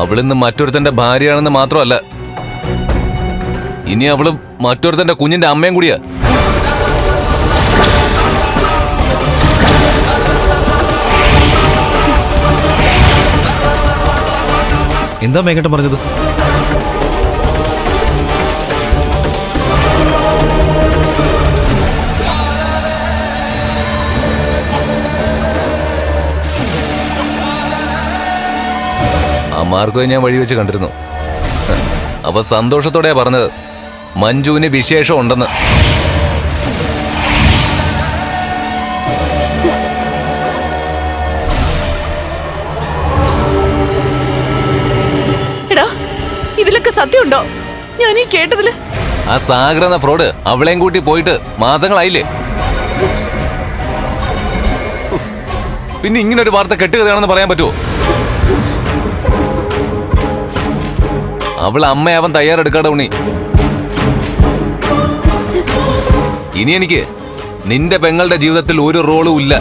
അവളിന്ന് മറ്റൊരുത്തന്റെ ഭാര്യയാണെന്ന് മാത്രമല്ല ഇനി അവൾ മറ്റൊരുത്തന്റെ കുഞ്ഞിന്റെ അമ്മയും കൂടിയാ. എന്താ മേഘട്ടം പറഞ്ഞത്? ആ ഞാൻ വഴി വെച്ച് കണ്ടിരുന്നു. അവ സന്തോഷത്തോടെ പറഞ്ഞത്. മഞ്ജുവിന് വിശേഷം ഉണ്ടെന്ന്. ഇതിലൊക്കെ സത്യമുണ്ടോ? ഞാൻ ഈ കേട്ടതിൽ ആ സാഗർ എന്ന ഫ്രോഡ് അവളെയും കൂട്ടി പോയിട്ട് മാസങ്ങളായില്ലേ? പിന്നെ ഇങ്ങനെ ഒരു വാർത്ത കെട്ടുകഥയാണെന്ന് പറയാൻ പറ്റുമോ അവൾ അമ്മയാവാൻ തയ്യാറെടുക്കാട ഉണ്ണി? ഇനി എനിക്ക് നിന്റെ പെങ്ങളുടെ ജീവിതത്തിൽ ഒരു റോളും ഇല്ല.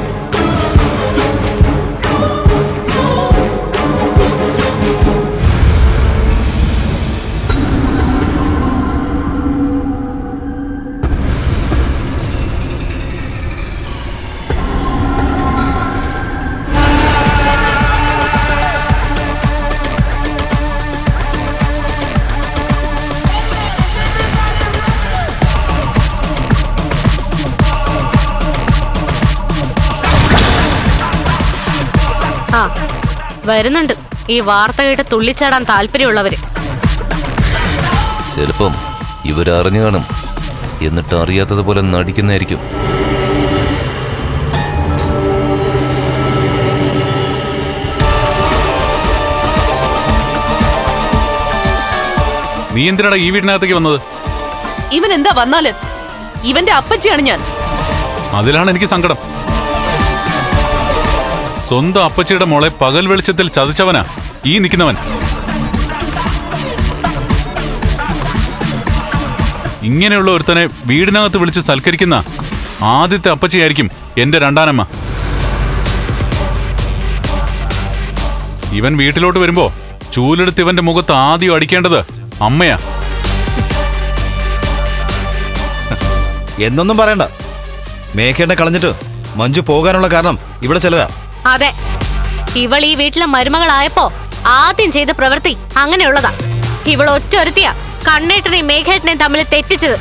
ആ വരുന്നുണ്ട്. ഈ വാർത്ത കേട്ട് തുള്ളിച്ചാടാൻ താല്പര്യമുള്ളവര്. ചിലപ്പം ഇവരറിഞ്ഞു കാണും. എന്നിട്ട് അറിയാത്തതുപോലെ നടിക്കുന്നതായിരിക്കും. നീ എന്തിനാടാ ഈ വീടിനകത്തേക്ക് വന്നത്? ഇവൻ എന്താ വന്നാൽ? ഇവന്റെ അപ്പച്ചിയാണ് ഞാൻ. അതിലാണ് എനിക്ക് സങ്കടം. സ്വന്തം അപ്പച്ചിയുടെ മോളെ പകൽ വെളിച്ചത്തിൽ ചതിച്ചവനാ ഈ നിൽക്കുന്നവൻ. ഇങ്ങനെയുള്ള ഒരുത്തനെ വീടിനകത്ത് വിളിച്ച് സൽക്കരിക്കുന്ന ആദ്യത്തെ അപ്പച്ചിയായിരിക്കും എന്റെ രണ്ടാനമ്മ. ഇവൻ വീട്ടിലോട്ട് വരുമ്പോ ചൂലെടുത്ത് ഇവന്റെ മുഖത്ത് ആദ്യം അടിക്കേണ്ടത് അമ്മയാ. എന്നൊന്നും പറയണ്ട. മേഖേണ്ട കളഞ്ഞിട്ട് മഞ്ജു പോകാനുള്ള കാരണം ഇവിടെ ചിലരാ. അതെ. ഇവൾ ഈ വീട്ടിലെ മരുമകളായപ്പോ ആദ്യം ചെയ്ത പ്രവൃത്തി അങ്ങനെയുള്ളതാ. ഇവൾ ഒറ്റ ഒരുത്തിയാ കണ്ണേട്ടനെയും മേഘേട്ടനെയും തമ്മിൽ തെറ്റിച്ചത്.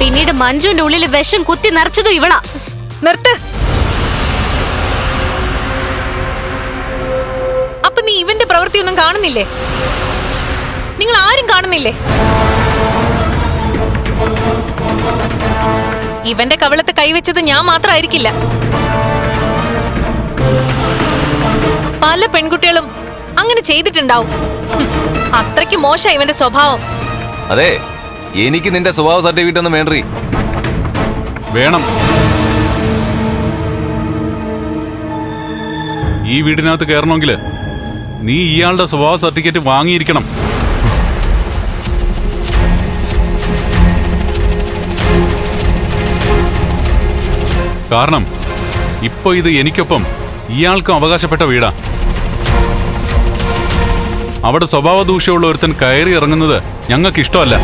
പിന്നീട് മഞ്ജുവിന്റെ ഉള്ളിൽ വിഷം കുത്തി നിറച്ചതും ഇവളാ. നിർത്ത്. അപ്പൊ നീ ഇവന്റെ പ്രവൃത്തിയൊന്നും കാണുന്നില്ലേ? നിങ്ങൾ ആരും കാണുന്നില്ലേ? ഇവന്റെ കവിളത്ത് കൈവച്ചത് ഞാൻ മാത്രമായിരിക്കില്ല പല പെൺകുട്ടികളും അങ്ങനെ ചെയ്തിട്ടുണ്ടാവും. അത്രയ്ക്ക് മോശം ഇവന്റെ സ്വഭാവം. അതെ എനിക്ക് നിന്റെ സ്വഭാവ സർട്ടിഫിക്കറ്റ് ഒന്നും വേണ്ടി വേണം. ഈ വീടിനകത്ത് കയറണമെങ്കിൽ നീ ഇയാളുടെ സ്വഭാവ സർട്ടിഫിക്കറ്റ് വാങ്ങിയിരിക്കണം. കാരണം ഇപ്പൊ ഇത് എനിക്കൊപ്പം ഇയാൾക്കും അവകാശപ്പെട്ട വീടാ. അവിടെ സ്വഭാവ ദൂഷ്യമുള്ള ഒരുത്തൻ കയറി ഇറങ്ങുന്നത് ഞങ്ങൾക്ക് ഇഷ്ടമല്ല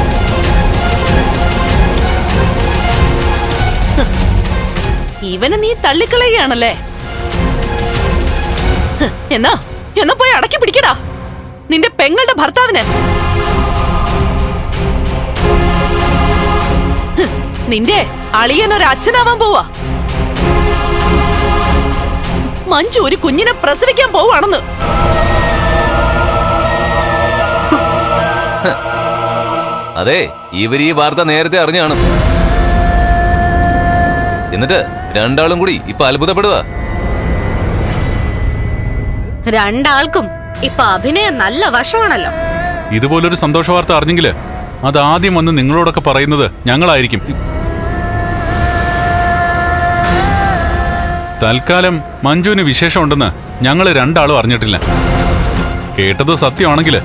ഇവനെ നീ തള്ളിക്കളയുകയാണല്ലേ? എന്നാ എന്നാ പോയി അടക്കി പിടിക്കടാ. നിന്റെ പെങ്ങളുടെ ഭർത്താവിന്. നിന്റെ അളിയൻ ഒരു അച്ഛനാവാൻ പോവാ. മഞ്ജു ഒരു കുഞ്ഞിനെ പ്രസവിക്കാൻ പോവാണെന്ന് അതെ ഇവർ ഈ വാർത്ത നേരത്തെ അറിഞ്ഞാണ്. എന്നിട്ട് രണ്ടാളും കൂടി ഇപ്പൊ അത്ഭുതപ്പെടുക രണ്ടാൾക്കും ഇപ്പൊ അഭിനയം നല്ല വശമാണല്ലോ. ഇതുപോലൊരു സന്തോഷ വാർത്ത അറിഞ്ഞെങ്കിൽ അത് ആദ്യം വന്ന് നിങ്ങളോടൊക്കെ പറയുന്നത് ഞങ്ങളായിരിക്കും. തൽക്കാലം മഞ്ജുവിന് വിശേഷമുണ്ടെന്ന് ഞങ്ങൾ രണ്ടാളും അറിഞ്ഞിട്ടില്ല. കേട്ടത് സത്യമാണെങ്കിൽ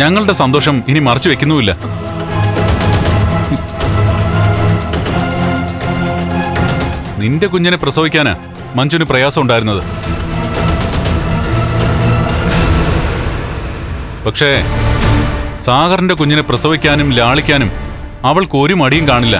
ഞങ്ങളുടെ സന്തോഷം ഇനി മറച്ചു വെക്കുന്നുമില്ല. നിന്റെ കുഞ്ഞിനെ പ്രസവിക്കാനാ മഞ്ജുന് പ്രയാസം ഉണ്ടായിരുന്നത്. പക്ഷേ സാഗറിന്റെ കുഞ്ഞിനെ പ്രസവിക്കാനും ലാളിക്കാനും അവൾക്ക് ഒരു മടിയും കാണില്ല.